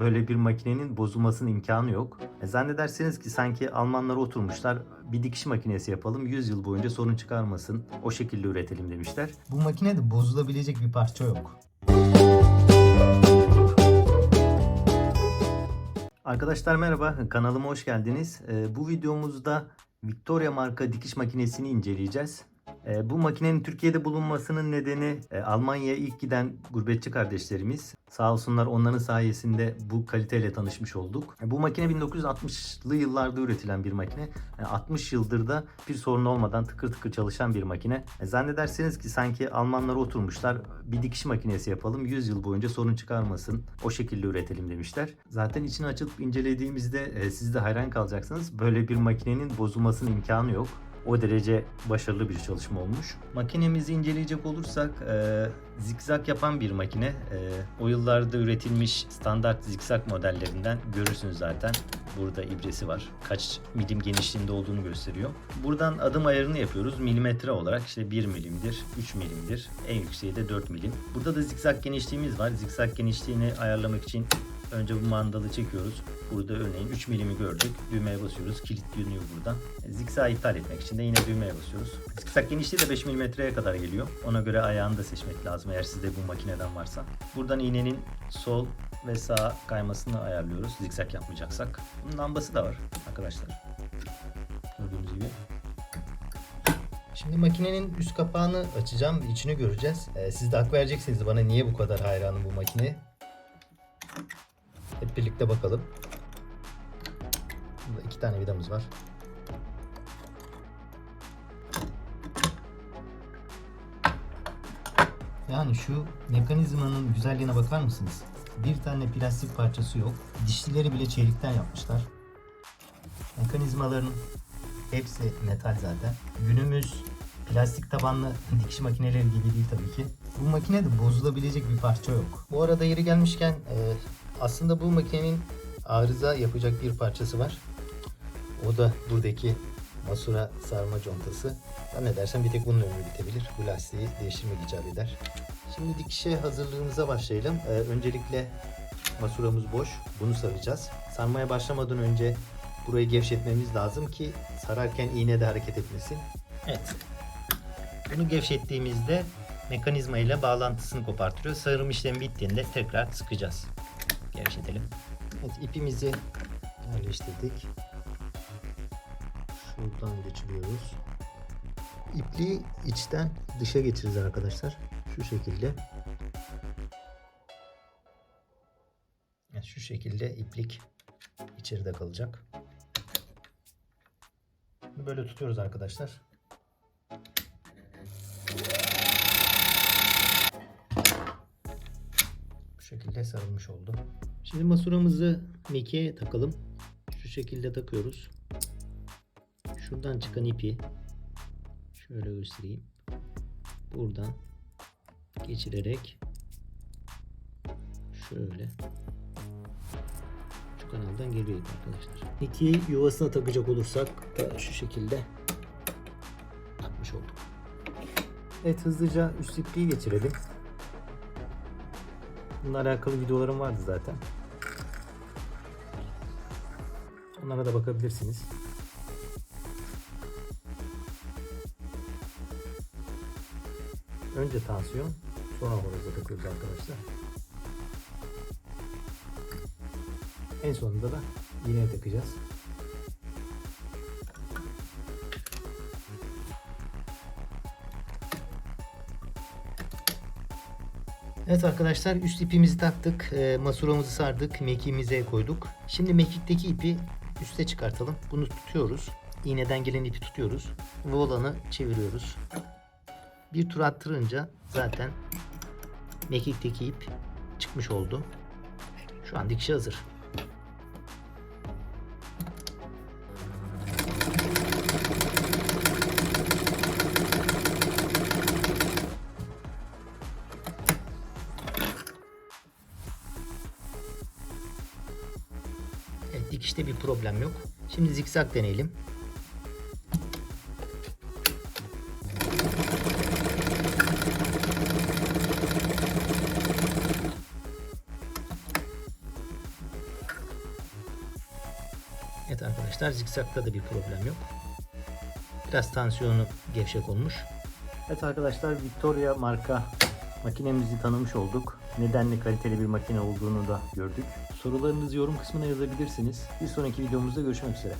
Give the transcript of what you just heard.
böyle bir makinenin bozulmasının imkanı yok. E, zannedersiniz ki sanki Almanlar oturmuşlar bir dikiş makinesi yapalım 100 yıl boyunca sorun çıkarmasın o şekilde üretelim demişler. Bu makinede bozulabilecek bir parça yok. Arkadaşlar merhaba kanalıma hoş geldiniz. E, bu videomuzda Victoria marka dikiş makinesini inceleyeceğiz. E, bu makinenin Türkiye'de bulunmasının nedeni e, Almanya'ya ilk giden gurbetçi kardeşlerimiz. Sağ olsunlar onların sayesinde bu kaliteyle tanışmış olduk. E, bu makine 1960'lı yıllarda üretilen bir makine. E, 60 yıldır da bir sorun olmadan tıkır tıkır çalışan bir makine. E, zannedersiniz ki sanki Almanlar oturmuşlar bir dikiş makinesi yapalım 100 yıl boyunca sorun çıkarmasın o şekilde üretelim demişler. Zaten içini açıp incelediğimizde e, siz de hayran kalacaksınız. Böyle bir makinenin bozulmasının imkanı yok. O derece başarılı bir çalışma olmuş. Makinemizi inceleyecek olursak e, zikzak yapan bir makine. E, o yıllarda üretilmiş standart zikzak modellerinden görürsünüz zaten. Burada ibresi var. Kaç milim genişliğinde olduğunu gösteriyor. Buradan adım ayarını yapıyoruz. Milimetre olarak işte 1 milimdir, 3 milimdir. En yükseği de 4 milim. Burada da zikzak genişliğimiz var. Zikzak genişliğini ayarlamak için Önce bu mandalı çekiyoruz. Burada örneğin 3 milimi gördük. Düğmeye basıyoruz. Kilitleniyor buradan. Zikzak iptal etmek için de yine düğmeye basıyoruz. Zikzak genişliği de 5 milimetreye kadar geliyor. Ona göre ayağını da seçmek lazım eğer sizde bu makineden varsa. Buradan iğnenin sol ve sağ kaymasını ayarlıyoruz. Zikzak yapmayacaksak. Bunun lambası da var arkadaşlar. Gördüğünüz gibi. Şimdi makinenin üst kapağını açacağım içini göreceğiz. Ee, siz de hak vereceksiniz bana niye bu kadar hayranım bu makineye. Hep birlikte bakalım. Burada iki tane vidamız var. Yani şu mekanizmanın güzelliğine bakar mısınız? Bir tane plastik parçası yok. Dişlileri bile çelikten yapmışlar. Mekanizmaların hepsi metal zaten. Günümüz plastik tabanlı dikiş makineleri gibi değil tabii ki. Bu makinede bozulabilecek bir parça yok. Bu arada yeri gelmişken e, aslında bu makinenin arıza yapacak bir parçası var. O da buradaki masura sarma contası. Zannedersem bir tek bunun ömrü bitebilir. Bu lastiği değiştirmek icap eder. Şimdi dikişe hazırlığımıza başlayalım. Ee, öncelikle masuramız boş. Bunu saracağız. Sarmaya başlamadan önce burayı gevşetmemiz lazım ki sararken iğne de hareket etmesin. Evet. Bunu gevşettiğimizde mekanizma ile bağlantısını kopartıyor. Sarım işlemi bittiğinde tekrar sıkacağız. Gevşetelim. Evet ipimizi yerleştirdik. Şuradan geçiriyoruz. İpliği içten dışa geçireceğiz arkadaşlar. Şu şekilde. Şu şekilde iplik içeride kalacak. Böyle tutuyoruz arkadaşlar. Şekilde sarılmış oldu. Şimdi masuramızı mekiğe takalım. Şu şekilde takıyoruz. Şuradan çıkan ipi şöyle göstereyim. Buradan geçirerek şöyle şu kanaldan geliyor arkadaşlar. Mekiği yuvasına takacak olursak da şu şekilde takmış olduk. Evet hızlıca üst ipliği geçirelim. Bununla alakalı videolarım vardı zaten. Onlara da bakabilirsiniz. Önce tansiyon, sonra horoza takıyoruz arkadaşlar. En sonunda da iğneye takacağız. Evet arkadaşlar üst ipimizi taktık. E, masuramızı sardık. Mekiğimize koyduk. Şimdi mekikteki ipi üste çıkartalım. Bunu tutuyoruz. İğneden gelen ipi tutuyoruz. Volanı çeviriyoruz. Bir tur attırınca zaten mekikteki ip çıkmış oldu. Şu an dikişe hazır. Dikişte bir problem yok. Şimdi zikzak deneyelim. Evet arkadaşlar zikzakta da bir problem yok. Biraz tansiyonu gevşek olmuş. Evet arkadaşlar Victoria marka makinemizi tanımış olduk. Nedenli kaliteli bir makine olduğunu da gördük. Sorularınızı yorum kısmına yazabilirsiniz. Bir sonraki videomuzda görüşmek üzere.